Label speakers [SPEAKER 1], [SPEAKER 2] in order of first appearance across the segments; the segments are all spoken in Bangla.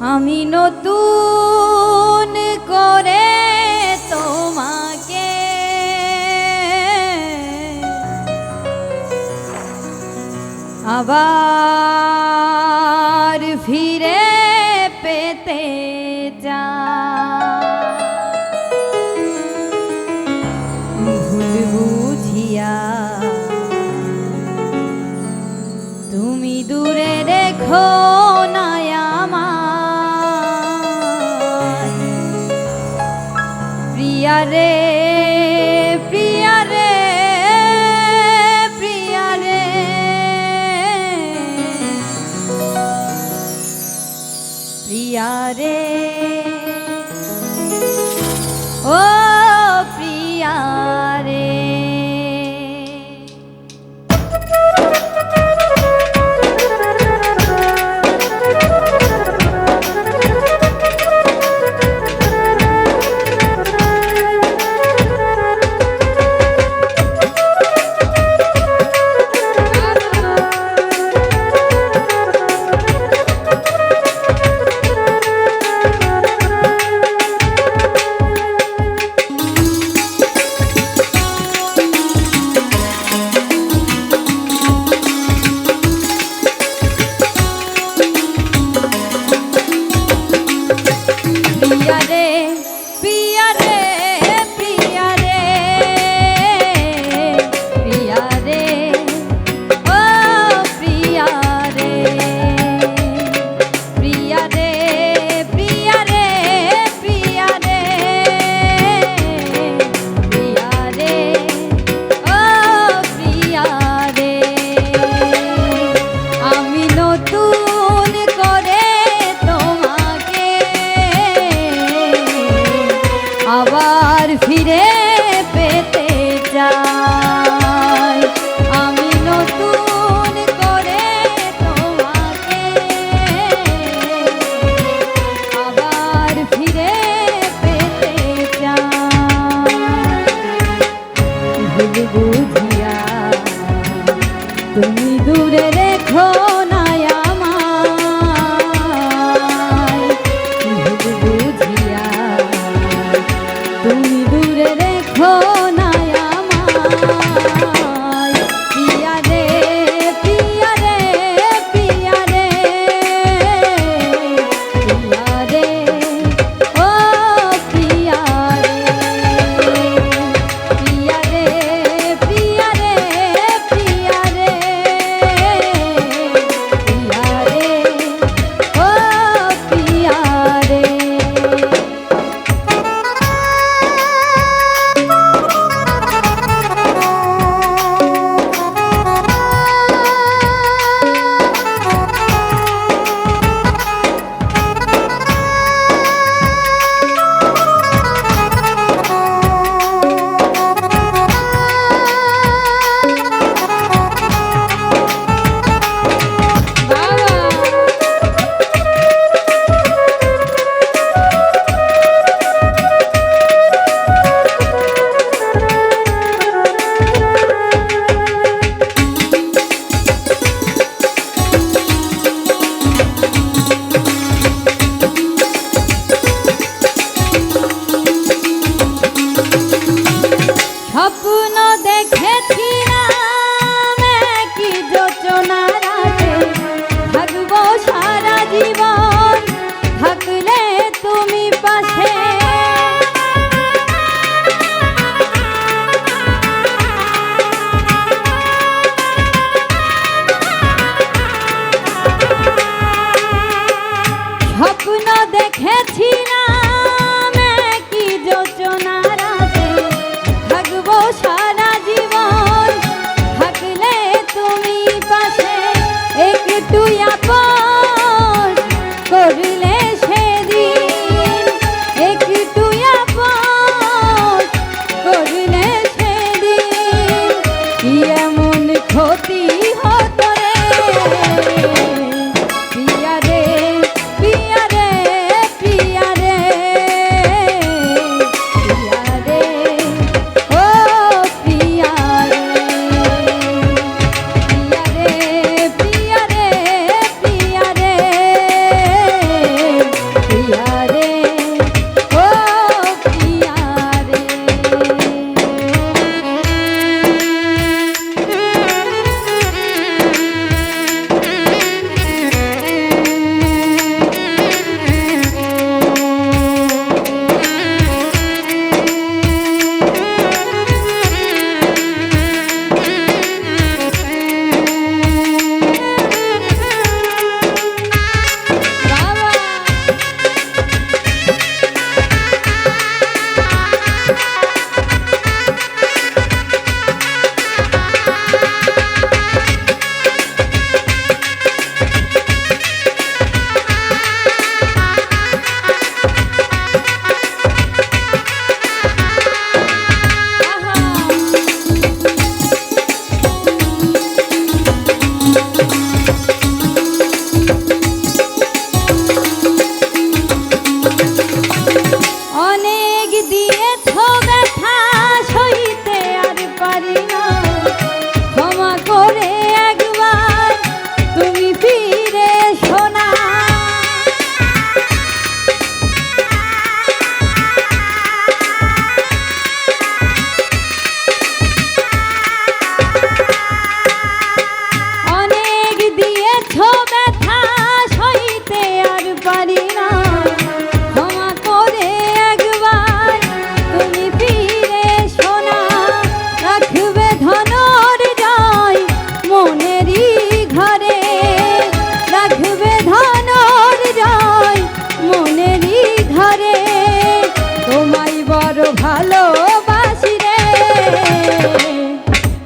[SPEAKER 1] আমি নতুন করে তোমাকে। আবার ফিরে পেতে যা বুঝিয়া তুমি দূরে দেখো রে স্বপ্ন দিয়ে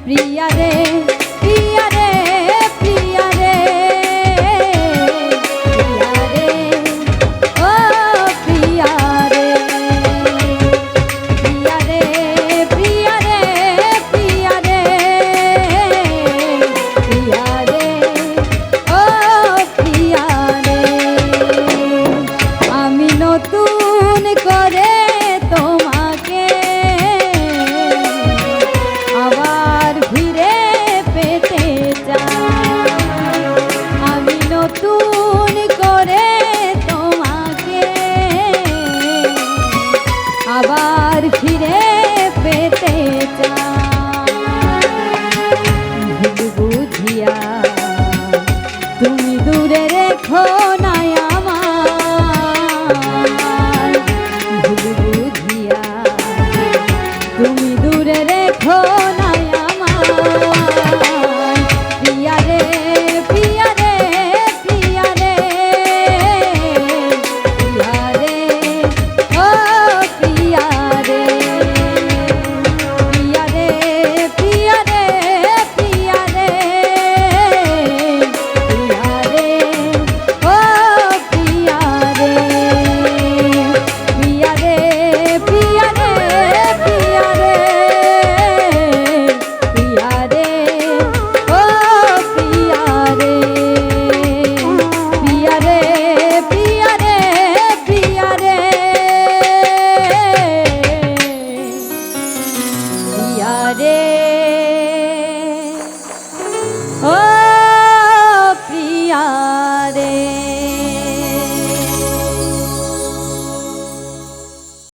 [SPEAKER 1] প্রিয়া রে। দূরে রেখো না।